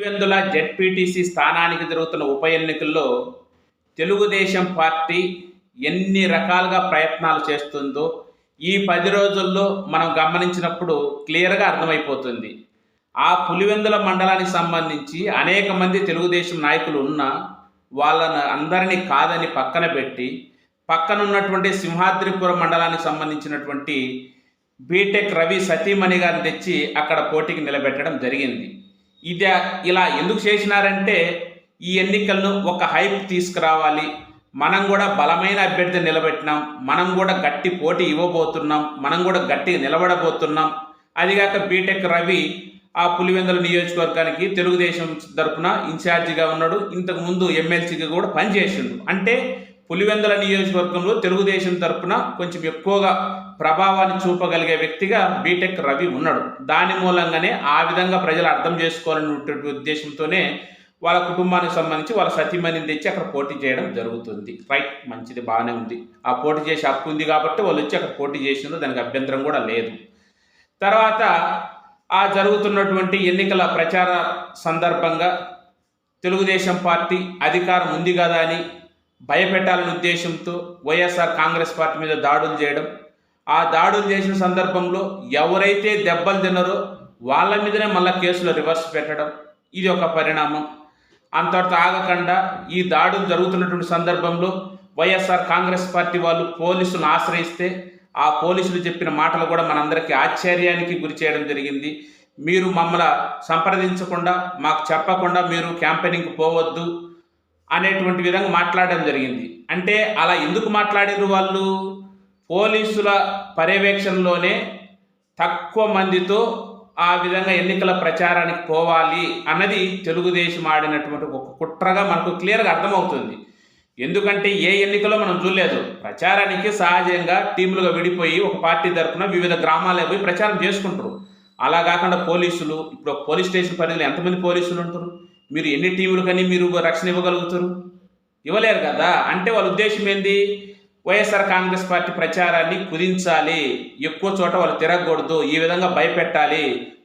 Pulivendula ZPTC స్థానానికి జరుగుతున్న ఉప ఎన్నికల్లో తెలుగుదేశం పార్టీ ఎన్ని రకాలుగా ప్రయత్నాలు చేస్తుందో ఈ పది రోజుల్లో మనం గమనించినప్పుడు క్లియర్గా అర్థమైపోతుంది. ఆ పులివెందుల మండలానికి సంబంధించి అనేక మంది తెలుగుదేశం నాయకులు ఉన్నా వాళ్ళని అందరినీ కాదని పక్కన పెట్టి పక్కన ఉన్నటువంటి సింహాద్రిపురం మండలానికి సంబంధించినటువంటి బీటెక్ రవి సతీమణి గారిని తెచ్చి అక్కడ పోటీకి నిలబెట్టడం జరిగింది. ఇది ఇలా ఎందుకు చేసినారంటే ఈ ఎన్నికలను ఒక హైప్ తీసుకురావాలి. మనం కూడా బలమైన అభ్యర్థి నిలబెట్టినాం. మనం కూడా గట్టి పోటీ ఇవ్వబోతున్నాం. మనం కూడా గట్టిగా నిలబడబోతున్నాం. అదిగాక బీటెక్ రవి ఆ పులివెందుల నియోజకవర్గానికి తెలుగుదేశం తరపున ఇన్ఛార్జిగా ఉన్నాడు. ఇంతకు ముందు ఎమ్మెల్సీగా కూడా పనిచేసిండు. అంటే పులివెందుల నియోజకవర్గంలో తెలుగుదేశం తరఫున కొంచెం ఎక్కువగా ప్రభావాన్ని చూపగలిగే వ్యక్తిగా బీటెక్ రవి ఉన్నాడు. దాని మూలంగానే ఆ విధంగా ప్రజలు అర్థం చేసుకోవాలనే ఉద్దేశంతోనే వాళ్ళ కుటుంబానికి సంబంధించి వాళ్ళ సతీమణిని తెచ్చి అక్కడ పోటీ చేయడం జరుగుతుంది. రైట్ మంచిది బాగానే ఉంది. ఆ పోటీ చేసే హక్కు ఉంది కాబట్టి వాళ్ళు వచ్చి అక్కడ పోటీ చేసిండ్రు దానికి అభ్యంతరం కూడా లేదు. తర్వాత ఆ జరుగుతున్నటువంటి ఎన్నికల ప్రచార సందర్భంగా తెలుగుదేశం పార్టీ అధికారం ఉంది కదా అని భయపెట్టాలనే ఉద్దేశంతో వైఎస్ఆర్ కాంగ్రెస్ పార్టీ మీద దాడులు చేయడం ఆ దాడులు చేసిన సందర్భంలో ఎవరైతే దెబ్బలు తిన్నారో వాళ్ళ మీదనే మళ్ళీ కేసులు రివర్స్ పెట్టడం ఇది ఒక పరిణామం. అంతటితో ఆగకుండా ఈ దాడులు జరుగుతున్నటువంటి సందర్భంలో వైఎస్ఆర్ కాంగ్రెస్ పార్టీ వాళ్ళు పోలీసులను ఆశ్రయిస్తే ఆ పోలీసులు చెప్పిన మాటలు కూడా మనందరికీ ఆశ్చర్యానికి గురి చేయడం జరిగింది. మీరు మమ్మల్ని సంప్రదించకుండా మాకు చెప్పకుండా మీరు క్యాంపెయినింగ్కి పోవద్దు అనేటువంటి విధంగా మాట్లాడడం జరిగింది. అంటే అలా ఎందుకు మాట్లాడారు వాళ్ళు? పోలీసుల పర్యవేక్షణలోనే తక్కువ మందితో ఆ విధంగా ఎన్నికల ప్రచారానికి పోవాలి అన్నది తెలుగుదేశం ఆడినటువంటి ఒక కుట్రగా మనకు క్లియర్గా అర్థమవుతుంది. ఎందుకంటే ఏ ఎన్నికలో మనం చూడలేదు. ప్రచారానికి సహజంగా టీములుగా విడిపోయి ఒక పార్టీ తరఫున వివిధ గ్రామాలకు పోయి ప్రచారం చేసుకుంటారు. అలా కాకుండా పోలీసులు ఇప్పుడు పోలీస్ స్టేషన్ పరిధిలో ఎంతమంది పోలీసులు ఉంటారు? మీరు ఎన్ని టీములు కానీ మీరు రక్షణ ఇవ్వగలుగుతారు? ఇవ్వలేరు కదా. అంటే వాళ్ళ ఉద్దేశం ఏంది? వైఎస్ఆర్ కాంగ్రెస్ పార్టీ ప్రచారాన్ని కుదించాలి. ఎక్కువ చోట వాళ్ళు తిరగకూడదు. ఈ విధంగా భయపెట్టాలి.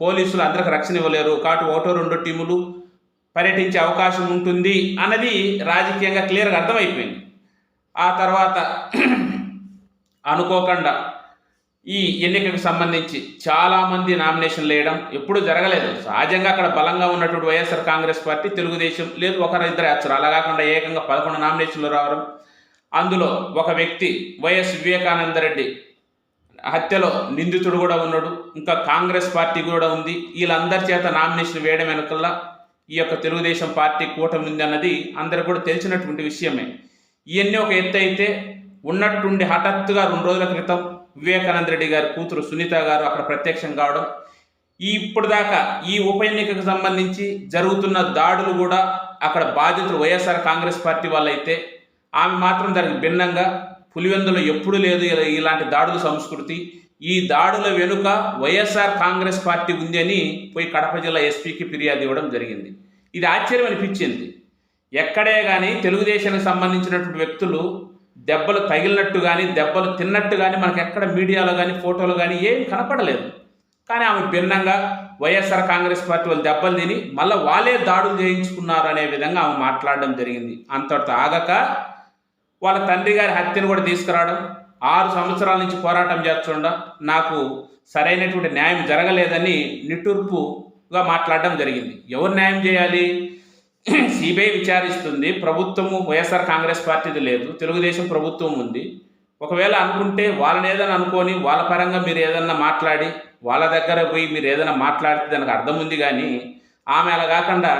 పోలీసులు అందరికి రక్షణ ఇవ్వలేరు. కాబట్టి ఒకటో రెండో టీములు పర్యటించే అవకాశం ఉంటుంది అన్నది రాజకీయంగా క్లియర్గా అర్థమైపోయింది. ఆ తర్వాత అనుకోకుండా ఈ ఎన్నికకు సంబంధించి చాలామంది నామినేషన్లు వేయడం ఎప్పుడు జరగలేదు. సహజంగా అక్కడ బలంగా ఉన్నటువంటి వైఎస్ఆర్ కాంగ్రెస్ పార్టీ తెలుగుదేశం లేదు ఒకరు ఇద్దరు వేస్తారు అలా కాకుండా ఏకంగా పదకొండు నామినేషన్లు రావడం అందులో ఒక వ్యక్తి వైఎస్ వివేకానంద రెడ్డి హత్యలో నిందితుడు కూడా ఉన్నాడు. ఇంకా కాంగ్రెస్ పార్టీ కూడా ఉంది. వీళ్ళందరి చేత నామినేషన్ వేయడం వెనకల్లా ఈ యొక్క తెలుగుదేశం పార్టీ కూటమి ఉంది అన్నది అందరికి కూడా తెలిసినటువంటి విషయమే. ఇవన్నీ ఒక ఎత్తు అయితే ఉన్నట్టుండి హఠాత్తుగా రెండు రోజుల క్రితం వివేకానంద రెడ్డి గారి కూతురు సునీత గారు అక్కడ ప్రత్యక్షం కావడం ఈ ఇప్పుడు దాకా ఈ ఉప ఎన్నికకు సంబంధించి జరుగుతున్న దాడులు కూడా అక్కడ బాధితులు వైఎస్ఆర్ కాంగ్రెస్ పార్టీ వాళ్ళైతే ఆమె మాత్రం దానికి భిన్నంగా పులివెందులో ఎప్పుడు లేదు ఇలా- ఇలాంటి దాడుల సంస్కృతి. ఈ దాడుల వెనుక వైఎస్ఆర్ కాంగ్రెస్ పార్టీ ఉంది అని పోయి కడప జిల్లా ఎస్పీకి ఫిర్యాదు ఇవ్వడం జరిగింది. ఇది ఆశ్చర్యం అనిపించింది. ఎక్కడే కానీ తెలుగుదేశానికి సంబంధించినటువంటి వ్యక్తులు దెబ్బలు తగిలినట్టు కానీ దెబ్బలు తిన్నట్టు కానీ మనకు ఎక్కడ మీడియాలో కానీ ఫోటోలు కానీ ఏం కనపడలేదు. కానీ ఆమె భిన్నంగా వైఎస్ఆర్ కాంగ్రెస్ పార్టీ వాళ్ళు దెబ్బలు తిని మళ్ళీ వాళ్ళే దాడులు చేయించుకున్నారు అనే విధంగా ఆమె మాట్లాడడం జరిగింది. అంతటితో ఆగక వాళ్ళ తండ్రి గారి హత్యను కూడా తీసుకురావడం ఆరు సంవత్సరాల నుంచి పోరాటం చేస్తుండ నాకు సరైనటువంటి న్యాయం జరగలేదని నిట్టూర్పుగా మాట్లాడడం జరిగింది. ఎవరు న్యాయం చేయాలి? సిబిఐ విచారిస్తుంది. ప్రభుత్వము వైఎస్ఆర్ కాంగ్రెస్ పార్టీది లేదు. తెలుగుదేశం ప్రభుత్వం ఉంది. ఒకవేళ అనుకుంటే వాళ్ళని ఏదైనా అనుకొని వాళ్ళ పరంగా మీరు ఏదన్నా మాట్లాడి వాళ్ళ దగ్గర పోయి మీరు ఏదైనా మాట్లాడితే దానికి అర్థం ఉంది కానీ ఆమె అలా కాకుండా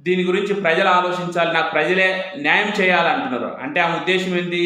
దీని గురించి ప్రజలు ఆలోచించాలి నాకు ప్రజలే న్యాయం చేయాలంటున్నారు అంటే ఆ ఉద్దేశం ఏంటి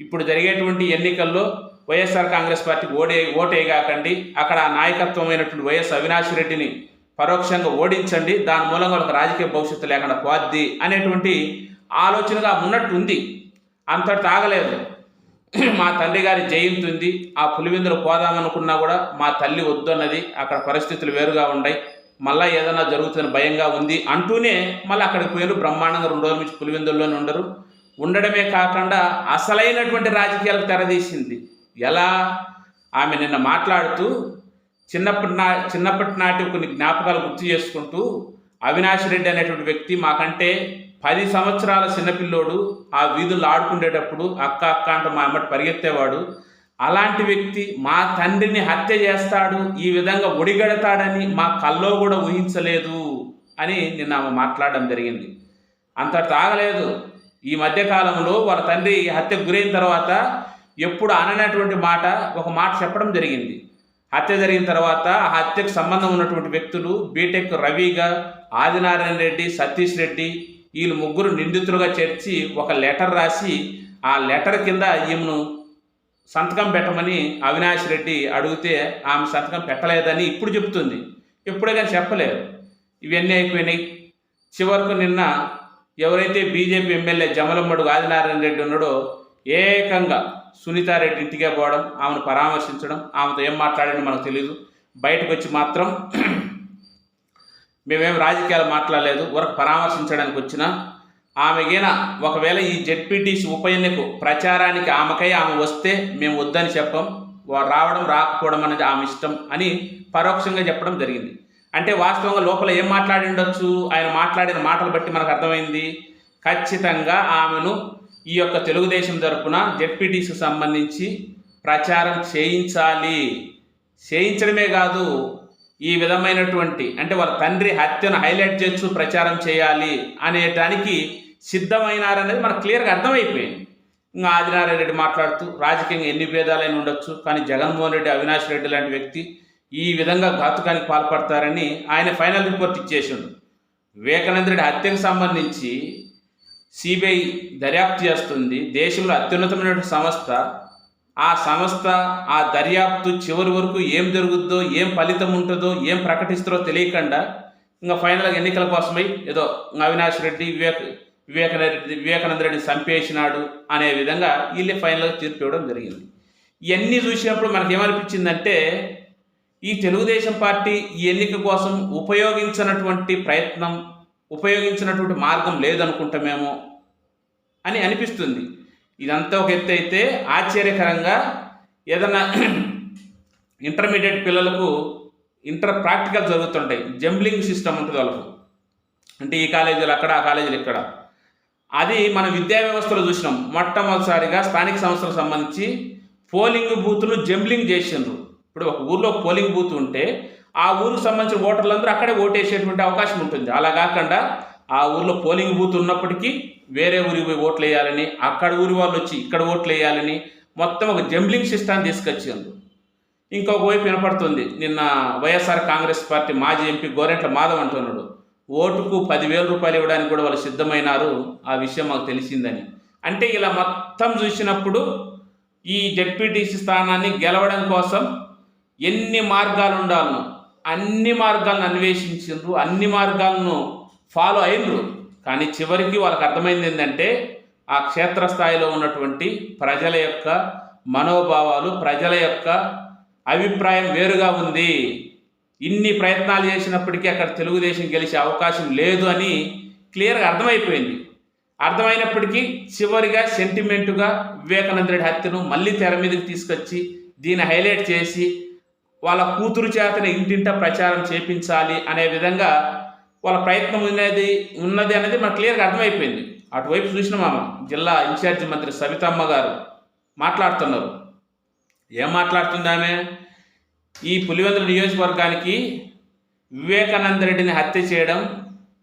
ఇప్పుడు జరిగేటువంటి ఎన్నికల్లో వైఎస్ఆర్ కాంగ్రెస్ పార్టీకి ఓడే ఓటే కాకండి అక్కడ ఆ నాయకత్వమైనటువంటి వైఎస్ అవినాష్ రెడ్డిని పరోక్షంగా ఓడించండి. దాని మూలంగా వాళ్ళకి రాజకీయ భవిష్యత్తు లేకుండా పోద్ది అనేటువంటి ఆలోచనగా ఉన్నట్టు ఉంది. అంతటి తాగలేదు. మా తండ్రి గారి జయంతి ఉంది. ఆ పులివెందులు పోదామనుకున్నా కూడా మా తల్లి వద్దన్నది. అక్కడ పరిస్థితులు వేరుగా ఉన్నాయి మళ్ళీ ఏదైనా జరుగుతుందని భయంగా ఉంది అంటూనే మళ్ళీ అక్కడికి పోయారు. బ్రహ్మాండంగా రెండు రోజుల నుంచి పులివెందుల్లోనే ఉండరు. ఉండడమే కాకుండా అసలైనటువంటి రాజకీయాలకు తెరదీసింది ఎలా? ఆమె నిన్న మాట్లాడుతూ చిన్నప్పటి నా చిన్నప్పటి నాటి కొన్ని జ్ఞాపకాలు గుర్తు చేసుకుంటూ అవినాష్ రెడ్డి అనేటువంటి వ్యక్తి మాకంటే పది సంవత్సరాల చిన్నపిల్లోడు ఆ వీధుల్లో ఆడుకునేటప్పుడు అక్క అక్క అంటూ మా అమ్మటి పరిగెత్తేవాడు. అలాంటి వ్యక్తి మా తండ్రిని హత్య చేస్తాడు ఈ విధంగా ఒడిగడతాడని మా కల్లో కూడా ఊహించలేదు అని నిన్న ఆమె మాట్లాడడం జరిగింది. అంత తాగలేదు. ఈ మధ్యకాలంలో వాళ్ళ తండ్రి హత్యకు గురైన తర్వాత ఎప్పుడు అననటువంటి మాట ఒక మాట చెప్పడం జరిగింది. హత్య జరిగిన తర్వాత ఆ హత్యకు సంబంధం ఉన్నటువంటి వ్యక్తులు బీటెక్ రవిగా ఆదినారాయణ రెడ్డి సతీష్ రెడ్డి వీళ్ళు ముగ్గురు నిందితులుగా చేర్చి ఒక లెటర్ రాసి ఆ లెటర్ కింద ఈమెను సంతకం పెట్టమని అవినాష్ రెడ్డి అడిగితే ఆమె సంతకం పెట్టలేదని ఇప్పుడు చెబుతుంది. ఎప్పుడే కానీ చెప్పలేదు. ఇవన్నీ అయిపోయినాయి. చివరకు నిన్న ఎవరైతే బీజేపీ ఎమ్మెల్యే జమలమ్మడు ఆదినారాయణ రెడ్డి ఉన్నాడో ఏకంగా సునీతారెడ్డి ఇంటికే పోవడం ఆమెను పరామర్శించడం ఆమెతో ఏం మాట్లాడాడో మనకు తెలియదు బయటకు వచ్చి మాత్రం మేమేం రాజకీయాలు మాట్లాడలేదు. వరకు పరామర్శించడానికి వచ్చిన ఆమెగిన ఒకవేళ ఈ జెడ్పీటీసీ ఉప ఎన్నిక ప్రచారానికి ఆమెకై ఆమె వస్తే మేము వద్దని చెప్పం రావడం రాకపోవడం అనేది ఆమె ఇష్టం అని పరోక్షంగా చెప్పడం జరిగింది. అంటే వాస్తవంగా లోపల ఏం మాట్లాడి ఉండొచ్చు? ఆయన మాట్లాడిన మాటలు బట్టి మనకు అర్థమైంది. ఖచ్చితంగా ఆమెను ఈ యొక్క తెలుగుదేశం తరపున జెడ్పీటీసీకి సంబంధించి ప్రచారం చేయించాలి. చేయించడమే కాదు ఈ విధమైనటువంటి అంటే వాళ్ళ తండ్రి హత్యను హైలైట్ చేస్తూ ప్రచారం చేయాలి అనేటానికి సిద్ధమైనారనేది మనకు క్లియర్గా అర్థమైపోయింది. ఇంకా ఆదినారాయణ రెడ్డి మాట్లాడుతూ రాజకీయంగా ఎన్ని భేదాలైనా ఉండొచ్చు కానీ జగన్మోహన్ రెడ్డి అవినాష్ రెడ్డి లాంటి వ్యక్తి ఈ విధంగా ఘాతుకానికి పాల్పడతారని ఆయన ఫైనల్ రిపోర్ట్ ఇచ్చేసిండు. వివేకానంద రెడ్డి హత్యకు సంబంధించి సిబిఐ దర్యాప్తు చేస్తుంది. దేశంలో అత్యున్నతమైన సంస్థ. ఆ సంస్థ ఆ దర్యాప్తు చివరి వరకు ఏం జరుగుద్దో ఏం ఫలితం ఉంటుందో ఏం ప్రకటిస్తారో తెలియకుండా ఇంకా ఫైనల్గా ఎన్నికల కోసమై ఏదో ఇంకా అవినాష్ రెడ్డి వివేక్ వివేకానంద రెడ్డి చంపేసినాడు అనే విధంగా వీళ్ళే ఫైనల్గా తీర్పు ఇవ్వడం జరిగింది. ఇవన్నీ చూసినప్పుడు మనకేమనిపించిందంటే ఈ తెలుగుదేశం పార్టీ ఈ ఎన్నిక కోసం ఉపయోగించినటువంటి ప్రయత్నం ఉపయోగించినటువంటి మార్గం లేదనుకుంటామేమో అని అనిపిస్తుంది. ఇదంతా ఒక ఎత్తు అయితే ఆశ్చర్యకరంగా ఏదైనా ఇంటర్మీడియట్ పిల్లలకు ఇంటర్ ప్రాక్టికల్ జరుగుతుంటాయి. జంబ్లింగ్ సిస్టమ్ ఉంటుంది వాళ్ళకు. అంటే ఈ కాలేజీలు అక్కడ ఆ కాలేజీలు ఇక్కడ. అది మన విద్యా వ్యవస్థలో చూసినాం. మొట్టమొదటిసారిగా స్థానిక సంస్థలకు సంబంధించి పోలింగ్ బూత్ను జంబ్లింగ్ చేసిండ్రు. ఇప్పుడు ఒక ఊర్లో పోలింగ్ బూత్ ఉంటే ఆ ఊరికి సంబంధించిన ఓటర్లందరూ అక్కడే ఓటేసేటువంటి అవకాశం ఉంటుంది. అలా కాకుండా ఆ ఊర్లో పోలింగ్ బూత్ ఉన్నప్పటికీ వేరే ఊరికి పోయి ఓట్లు వేయాలని అక్కడ ఊరి వాళ్ళు వచ్చి ఇక్కడ ఓట్లు వేయాలని మొత్తం ఒక జంబ్లింగ్ సిస్టమ్ తీసుకొచ్చిండ్రు. ఇంకొక వైపు వినపడుతుంది. నిన్న వైఎస్ఆర్ కాంగ్రెస్ పార్టీ మాజీ ఎంపీ గోరెంట్ల మాధవ్ అంటున్నాడు. ఓటుకు పదివేల రూపాయలు ఇవ్వడానికి కూడా వాళ్ళు సిద్ధమైనారు. ఆ విషయం మాకు తెలిసిందని. అంటే ఇలా మొత్తం చూసినప్పుడు ఈ జెడ్పీటీసీ స్థానాన్ని గెలవడం కోసం ఎన్ని మార్గాలు ఉండాలను అన్ని మార్గాలను అన్వేషించిండ్రు అన్ని మార్గాలను ఫాలో అయినరు. కానీ చివరికి వాళ్ళకి అర్థమైంది ఏంటంటే ఆ క్షేత్రస్థాయిలో ఉన్నటువంటి ప్రజల యొక్క మనోభావాలు ప్రజల యొక్క అభిప్రాయం వేరుగా ఉంది. ఇన్ని ప్రయత్నాలు చేసినప్పటికీ అక్కడ తెలుగుదేశం గెలిచే అవకాశం లేదు అని క్లియర్గా అర్థమైపోయింది. అర్థమైనప్పటికీ చివరిగా సెంటిమెంటుగా వివేకానంద రెడ్డి హత్యను మళ్ళీ తెర మీదకి తీసుకొచ్చి దీన్ని హైలైట్ చేసి వాళ్ళ కూతురు చేతన ఇంటింట ప్రచారం చేపించాలి అనే విధంగా వాళ్ళ ప్రయత్నం ఉన్నది ఉన్నది అనేది మనకు క్లియర్గా అర్థమైపోయింది. అటువైపు చూసిన మామ జిల్లా ఇన్ఛార్జి మంత్రి సవితమ్మ గారు మాట్లాడుతున్నారు. ఏం మాట్లాడుతుంది ఆమె? ఈ పులివెందుల నియోజకవర్గానికి వివేకానంద రెడ్డిని హత్య చేయడం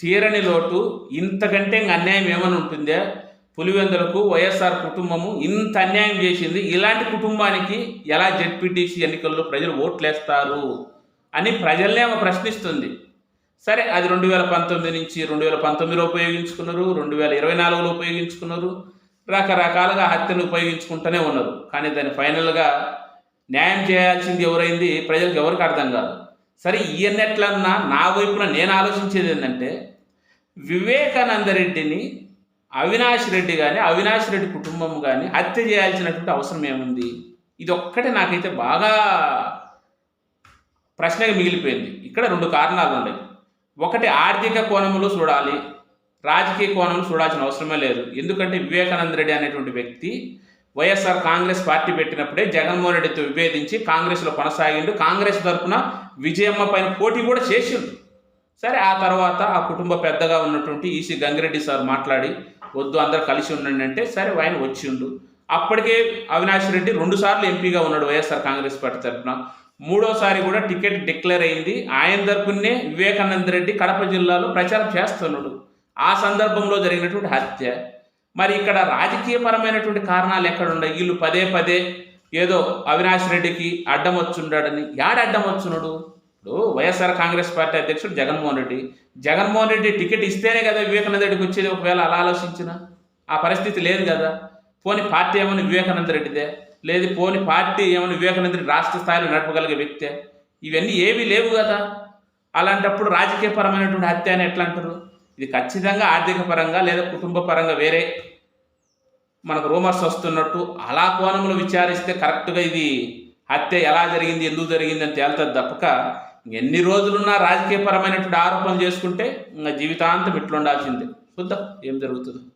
తీరని లోటు. ఇంతకంటే ఇంక అన్యాయం ఏమైనా ఉంటుందా? పులివెందులకు వైఎస్ఆర్ కుటుంబము ఇంత అన్యాయం చేసింది. ఇలాంటి కుటుంబానికి ఎలా జెడ్పీటీసీ ఎన్నికల్లో ప్రజలు ఓట్లేస్తారు అని ప్రజల్నే ఆమె ప్రశ్నిస్తుంది. సరే అది రెండు వేల పంతొమ్మిది నుంచి రెండు వేల పంతొమ్మిదిలో ఉపయోగించుకున్నారు రెండు వేల ఇరవై నాలుగులో ఉపయోగించుకున్నారు రకరకాలుగా హత్యను ఉపయోగించుకుంటూనే ఉన్నారు. కానీ దాన్ని ఫైనల్గా న్యాయం చేయాల్సింది ఎవరైంది? ప్రజలకు ఎవరికి అర్థం కాదు. సరే ఈయన్నెట్లన్నా నా వైపున నేను ఆలోచించేది ఏంటంటే వివేకానంద రెడ్డిని అవినాష్ రెడ్డి కానీ అవినాష్ రెడ్డి కుటుంబం కానీ హత్య చేయాల్సినటువంటి అవసరం ఏముంది? ఇది ఒక్కటే నాకైతే బాగా ప్రశ్నగా మిగిలిపోయింది. ఇక్కడ రెండు కారణాలు ఉన్నాయి. ఒకటి ఆర్థిక కోణంలో చూడాలి. రాజకీయ కోణంలో చూడాల్సిన అవసరమే లేదు. ఎందుకంటే వివేకానంద రెడ్డి అనేటువంటి వ్యక్తి వైఎస్ఆర్ కాంగ్రెస్ పార్టీ పెట్టినప్పుడే జగన్మోహన్ రెడ్డితో విభేదించి కాంగ్రెస్లో కొనసాగిండు. కాంగ్రెస్ తరఫున విజయమ్మ పైన పోటీ కూడా చేసిండు. సరే ఆ తర్వాత ఆ కుటుంబ పెద్దగా ఉన్నటువంటి ఈసీ గంగిరెడ్డి సార్ మాట్లాడి వద్దు అందరు కలిసి ఉండండి అంటే సరే ఆయన వచ్చిండు. అప్పటికే అవినాష్ రెడ్డి రెండుసార్లు ఎంపీగా ఉన్నాడు వైఎస్ఆర్ కాంగ్రెస్ పార్టీ తరఫున మూడోసారి కూడా టికెట్ డిక్లేర్ అయింది. ఆయన తరపునే వివేకానంద రెడ్డి కడప జిల్లాలో ప్రచారం చేస్తున్నాడు. ఆ సందర్భంలో జరిగినటువంటి హత్య మరి ఇక్కడ రాజకీయపరమైనటువంటి కారణాలు ఎక్కడున్నాయి? వీళ్ళు పదే పదే ఏదో అవినాష్ రెడ్డికి అడ్డం వచ్చుండడని. యాడ అడ్డం వచ్చున్నాడు? ఇప్పుడు వైఎస్ఆర్ కాంగ్రెస్ పార్టీ అధ్యక్షుడు జగన్మోహన్ రెడ్డి. జగన్మోహన్ రెడ్డి టికెట్ ఇస్తేనే కదా వివేకానంద రెడ్డికి వచ్చేది ఒకవేళ అలా ఆలోచించిన. ఆ పరిస్థితి లేదు కదా. పోని పార్టీ ఏమని వివేకానంద రెడ్డిదే లేదు పోని పార్టీ ఏమని వివేకానంద రెడ్డి రాష్ట్ర స్థాయిలో నడపగలిగే వ్యక్తే? ఇవన్నీ ఏమీ లేవు కదా. అలాంటప్పుడు రాజకీయపరమైనటువంటి హత్య అని ఎట్లా అంటారు? ఇది ఖచ్చితంగా ఆర్థిక పరంగా లేదా కుటుంబ పరంగా వేరే మనకు రూమర్స్ వస్తున్నట్టు అలా కోణంలో విచారిస్తే కరెక్ట్గా ఇది హత్య ఎలా జరిగింది ఎందుకు జరిగింది అని తేలుతుంది తప్పక ఎన్ని రోజులున్నా రాజకీయపరమైనటువంటి ఆరోపణలు చేసుకుంటే ఇంకా జీవితాంతం ఇట్లుండాల్సిందే. చూద్దాం ఏం జరుగుతుందో.